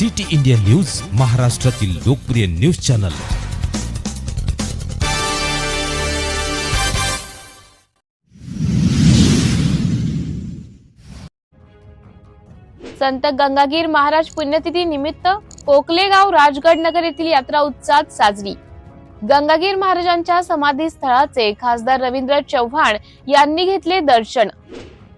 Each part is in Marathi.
सिटी इंडिया न्यूज महाराष्ट्रातील लोकप्रिय न्यूज चॅनल. संत गंगागीर महाराज पुण्यतिथी निमित्त कोकलेगाव राजगड नगर येथील यात्रा उत्साहात साजरी. गंगागीर महाराजांच्या समाधी स्थळाचे खासदार रवींद्र चव्हाण यांनी घेतले दर्शन.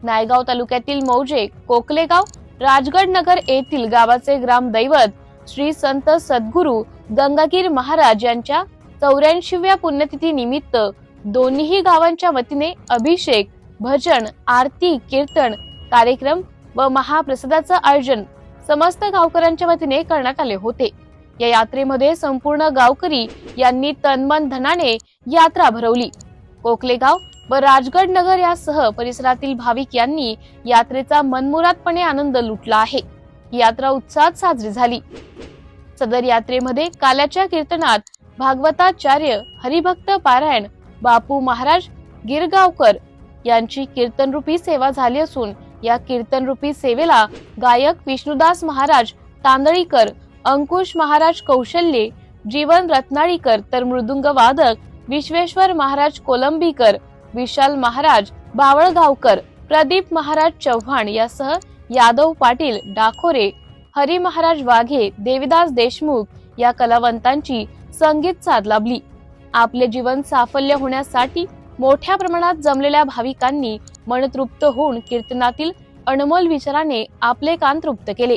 नायगाव तालुक्यातील मौजे कोकलेगाव राजगड नगर येथील गावाचे ग्रामदैवत श्री संत सद्गुरू गंगागीर महाराज यांच्या चौऱ्याऐंशीव्या पुण्यतिथी निमित्त दोन्ही गावांच्या वतीने अभिषेक भजन आरती कीर्तन कार्यक्रम व महाप्रसादाचं आयोजन समस्त गावकऱ्यांच्या वतीने करण्यात आले होते. या यात्रेमध्ये संपूर्ण गावकरी यांनी तनमन धनाने यात्रा भरवली. कोकलेगाव व राजगड नगर यासह परिसरातील भाविक यांनी यात्रेचा मनमुरादपणे आनंद लुटला आहे. यात्रा उत्साहात साजरी झाली. सदर यात्रेमध्ये काल्याच्या कीर्तनात भागवताचार्य हरिभक्त पारायण बापू महाराज गिरगावकर यांची कीर्तनरूपी सेवा झाली असून या कीर्तनरूपी सेवेला गायक विष्णुदास महाराज तांदळीकर अंकुश महाराज कौशल्ये जीवन रत्नाळीकर तर मृदुंग वादक विश्वेश्वर महाराज कोलंबीकर विशाल महाराज बावळगावकर प्रदीप महाराज चव्हाण यासह यादव पाटील डाखोरे हरी महाराज वाघे देविदास देशमुख या कलावंतांची संगीत साथ लाभली. आपले जीवन साफल्य होण्यासाठी मोठ्या प्रमाणात जमलेल्या भाविकांनी मनतृप्त होऊन कीर्तनातील अनमोल विचाराने आपले कान तृप्त केले.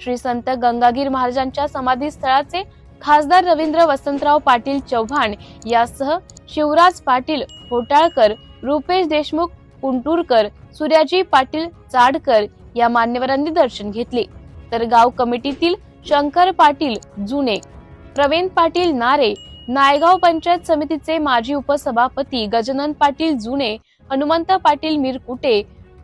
श्री संत गंगागीर महाराजांच्या समाधी स्थळाचे खासदार रवींद्र वसंतराव पाटील चव्हाण यासह शिवराज पाटील होटाळकर रुपेश देशमुख कुंटूरकर सूर्याजी पाटील चाडकर या मान्यवरांनी दर्शन घेतले. तर गाव कमिटीतील शंकर पाटील जुने प्रवीण पाटील नारे नायगाव पंचायत समितीचे माजी उपसभापती गजानन पाटील जुने हनुमंत पाटील मिरकुटे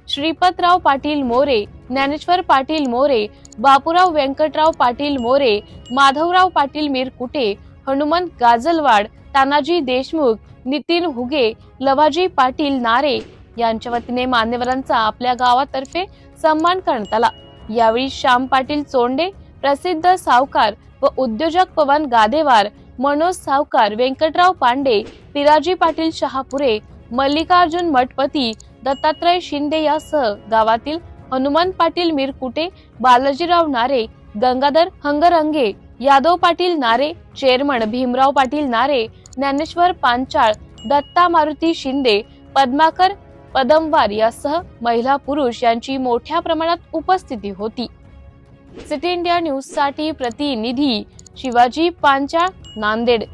श्रीपतराव पाटील मोरे ज्ञानेश्वर पाटील मोरे बापूराव व्यंकटराव पाटील मोरे माधवराव पाटील मिरकुटे हनुमंत गाजलवाड तानाजी देशमुख नितीन हुगे लवाजी पाटील नारे यांच्या वतीने मान्यवरांचा आपल्या गावातर्फे सन्मान करण्यात आला. यावेळी श्याम पाटील चोंडे प्रसिद्ध सावकार व उद्योजक पवन गादेवार मनोज सावकार व्यंकटराव पांडे पिराजी पाटील शहापुरे मल्लिकार्जुन मठपती दत्तात्रय शिंदे यासह गावातील हनुमान पाटील मिरकुटे बालाजीराव नारे गंगाधर हंगरंगे यादव पाटील नारे चेअरमन भीमराव पाटील नारे ज्ञानेश्वर पांचाळ दत्ता मारुती शिंदे पद्माकर पदमवार यासह महिला पुरुष यांची मोठ्या प्रमाणात उपस्थिती होती. सिटी इंडिया न्यूजसाठी प्रतिनिधी शिवाजी पांचाळ नांदेड.